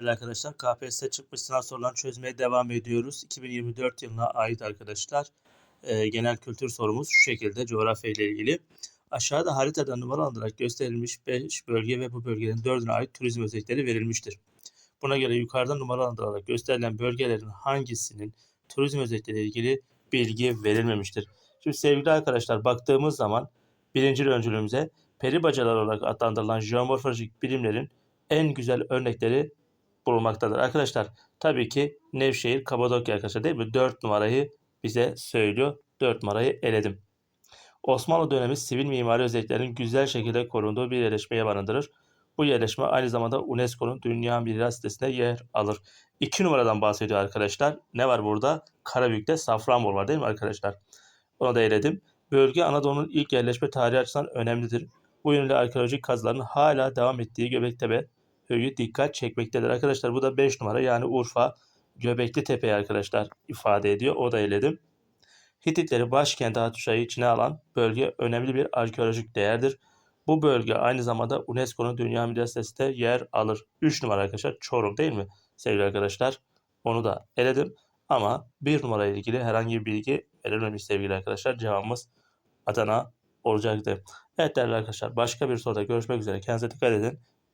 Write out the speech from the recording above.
Merhaba arkadaşlar KPSS çıkmış sınav sorularını çözmeye devam ediyoruz. 2024 yılına ait arkadaşlar e, genel kültür sorumuz şu şekilde coğrafya ile ilgili. Aşağıda haritada numaralandırarak gösterilmiş 5 bölge ve bu bölgelerin 4'üne ait turizm özellikleri verilmiştir. Buna göre yukarıda numaralandırarak gösterilen bölgelerin hangisinin turizm özellikleri ilgili bilgi verilmemiştir. Şimdi sevgili arkadaşlar baktığımız zaman birinci öncülümüze peri bacalar olarak adlandırılan jeomorfolojik birimlerin en güzel örnekleri bulunmaktadır. Arkadaşlar tabii ki Nevşehir, Kapadokya arkadaşlar değil mi? 4 numarayı bize söylüyor. 4 numarayı eledim. Osmanlı dönemi sivil mimari özelliklerinin güzel şekilde korunduğu bir yerleşmeye barındırır. Bu yerleşme aynı zamanda UNESCO'nun Dünya Miras Listesi'nde yer alır. 2 numaradan bahsediyor arkadaşlar. Ne var burada? Karabük'te Safranbolu var değil mi arkadaşlar? Onu da eledim. Bölge Anadolu'nun ilk yerleşme tarihi açısından önemlidir. Bu yönde arkeolojik kazıların hala devam ettiği Göbektepe köyü dikkat çekmektedir. Arkadaşlar bu da 5 numara yani Urfa Göbekli Tepe'yi arkadaşlar ifade ediyor. O da eledim. Hititleri başkenti Hatuşa'yı içine alan bölge önemli bir arkeolojik değerdir. Bu bölge aynı zamanda UNESCO'nun Dünya Miras Listesi'nde yer alır. 3 numara arkadaşlar Çorum değil mi sevgili arkadaşlar? Onu da eledim. Ama 1 numara ile ilgili herhangi bir bilgi verilmemiş sevgili arkadaşlar. Cevabımız Adana olacaktı. Evet değerli arkadaşlar başka bir soruda görüşmek üzere. Kendinize dikkat edin.